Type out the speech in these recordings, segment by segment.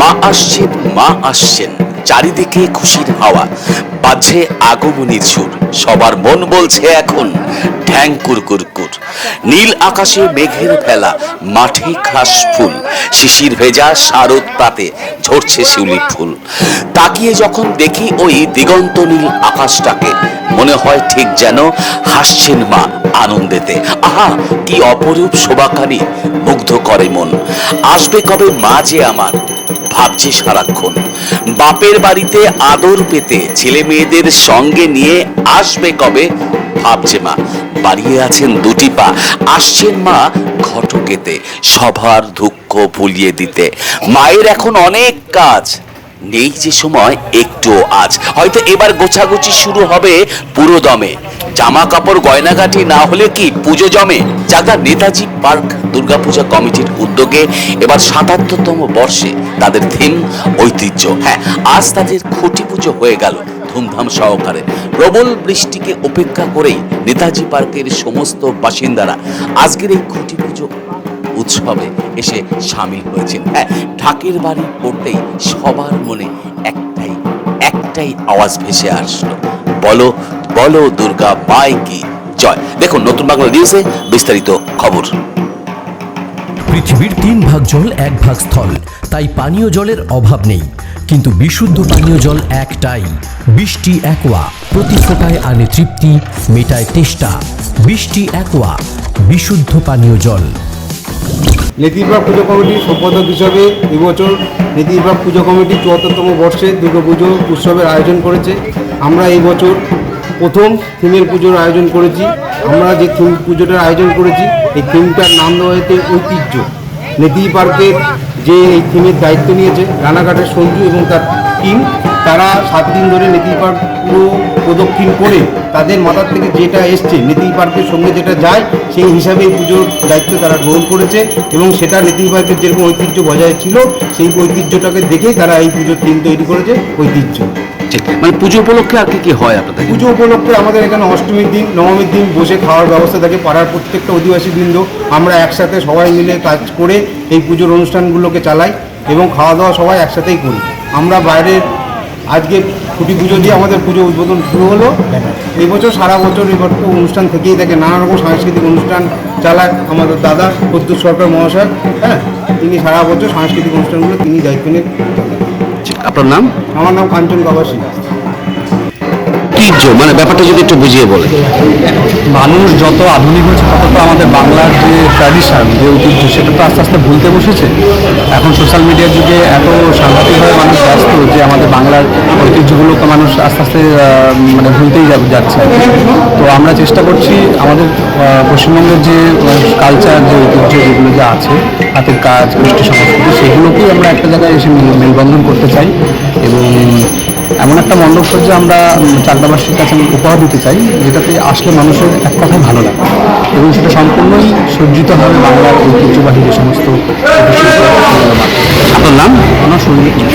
মা আসছেন মা আসছেন। চারিদিকে খুশির হাওয়া, বাজছে আগমনীর সুর সবার মন বলছে এখন ঠ্যাং কুরকুরকুর নীল আকাশে মেঘের ফেলা মাঠে ঘাস ফুল। শিশির ভেজা শারদ পাতে ঝরছে শিউলি ফুল। তাকিয়ে যখন দেখি ওই দিগন্ত নীল আকাশটাকে, মনে হয় ঠিক যেন হাসছেন মা আনন্দেতে। আহা, কি অপরূপ শোভাকারী মুগ্ধ করে মন। আসবে কবে মা যে আমার? ভাবছি সারাক্ষণ। বাপের বাড়িতে আদর পেতে ছেলে মেয়েদের সঙ্গে নিয়ে আসবে কবে? ভাবছে মা। বাড়িয়ে আছেন দুটি পা। আসছেন মা ঘটকেতে সবার দুঃখ ভুলিয়ে দিতে। মায়ের এখন অনেক কাজ। নেই যে সময় একটু আজ। হয়তো এবার গোছাগুছি শুরু হবে পুরো দমে জামা কাপড় গয়নাগাটি না হলে কি পুজো জমে? চাকদা নেতাজি পার্ক, দুর্গাপূজা কমিটির উদ্যোগে এবার সাতাত্তরতম বর্ষে তাদের থিম ঐতিহ্য। হ্যাঁ আজ তাদের খুঁটি পুজো হয়ে গেল ধুমধাম সহকারে। প্রবল বৃষ্টিকে উপেক্ষা করেই নেতাজি পার্কের সমস্ত বাসিন্দারা আজকের এই খুঁটি পুজো উৎসবে এসে সামিল হয়েছেন। হ্যাঁ ঢাকের বাড়ি পড়তেই সবার মনে একটাই একটাই আওয়াজ ভেসে আসলো। বলো বলো দুর্গা মায় কি? জয়। দেখুন নতুন বাংলা নিউজে বিস্তারিত খবর। পৃথিবীর তিন ভাগ জল এক ভাগ স্থল। তাই পানীয় জলের অভাব নেই। কিন্তু বিশুদ্ধ পানীয় জল একটাই। বৃষ্টি একোয়া। প্রতি ফোটায় আনে তৃপ্তি মেটায় তেষ্টা। বৃষ্টি একোয়া। বিশুদ্ধ পানীয় জল। নেতিবাগ পুজো কমিটির সম্পাদক হিসাবে এবছর নেতিবাগ পুজো কমিটি চুয়াত্তরতম বর্ষে দুর্গাপুজো উৎসবের আয়োজন করেছে। আমরা এই বছর প্রথম থিমের পুজোর আয়োজন করেছি। আমরা যে থিম পুজোটার আয়োজন করেছি, এই থিমটার নাম দেওয়া হয়েছে ঐতিহ্য। নেতি পার্কের যে এই থিমের দায়িত্ব নিয়েছে, রানাঘাটের সঞ্জু এবং তার টিম তারা সাত দিন ধরে নেতি পার্ক পুরো প্রদক্ষিণ করে তাদের মাথার থেকে যেটা এসছে নেতি পার্কের সঙ্গে যেটা যায়, সেই হিসাবে এই পুজোর দায়িত্ব তারা গ্রহণ করেছে এবং সেটা নেতি পার্কের যেরকম ঐতিহ্য বজায় ছিল, সেই ঐতিহ্যটাকে দেখেই তারা এই পুজোর থিম তৈরি করেছে, ঐতিহ্য। ঠিক মানে পুজো উপলক্ষে আর কি কি হয় আপনাদের? পুজো উপলক্ষে আমাদের এখানে অষ্টমীর দিন, নবমীর দিন বসে খাওয়ার ব্যবস্থা থাকে। পাড়ার প্রত্যেকটা অধিবাসী বৃন্দ আমরা একসাথে সবাই মিলে কাজ করে এই পুজোর অনুষ্ঠানগুলোকে চালাই এবং খাওয়া দাওয়া সবাই একসাথেই করি। আমরা বাইরের আজকে খুঁটি পুজো দিয়ে আমাদের পুজো উদ্বোধন শুরু হলো। এই বছর সারা বছর এবার তো অনুষ্ঠান থেকেই থাকে। নানা রকম সাংস্কৃতিক অনুষ্ঠান চালায় আমাদের দাদা প্রদ্যুৎ সরকার মহাশয় হ্যাঁ? তিনি সারা বছর সাংস্কৃতিক অনুষ্ঠানগুলো তিনি দায়িত্ব নিয়ে আপনার নাম? আমার নাম কাঞ্চন গাবাসী ঐতিহ্য মানে ব্যাপারটা যদি একটু বুঝিয়ে বলে মানুষ যত আধুনিক হচ্ছে তত তো আমাদের বাংলার যে ট্র্যাডিশন যে ঐতিহ্য, সেটা তো আস্তে আস্তে ভুলতে বসেছে। এখন সোশ্যাল মিডিয়ার যুগে এত সাংঘাতিকভাবে মানুষ ব্যস্ত যে আমাদের বাংলার ঐতিহ্যগুলো তো মানুষ আস্তে আস্তে মানে ভুলতেই যাচ্ছে। তো আমরা চেষ্টা করছি আমাদের পশ্চিমবঙ্গের যে কালচার যে ঐতিহ্য, যেগুলো যা আছে, হাতের কাজ কৃষ্টি সংস্কৃতি, সেগুলোকেই আমরা একটা জায়গায় এসে মিল- মেলবন্ধন করতে চাই এবং এমন একটা মণ্ডপ সজ্জা আমরা চাকদাবাসীর কাছে উপহার দিতে চাই, যেটাতে আসলে মানুষের এক কথায় ভালো লাগে। এবং সেটা সম্পূর্ণই সজ্জিত হবে বাংলার ঐতিহ্যবাহী যে সমস্ত আপনার নাম? আমার English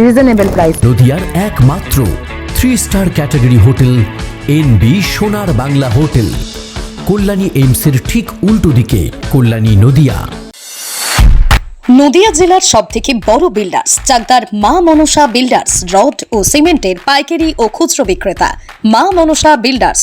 রিজনেবল প্রাইস নদিয়ার একমাত্র three star category hotel N B Sonar Bangla hotel Kalyani এইমসের ঠিক উল্টো দিকে কল্যাণী নদিয়া। নদিয়া জেলার সব থেকে বড় বিল্ডার্স চাকদার মা মনসা বিল্ডার্স রড ও সিমেন্টের পাইকারি ও খুচরো বিক্রেতা। মা মনসা বিল্ডার্স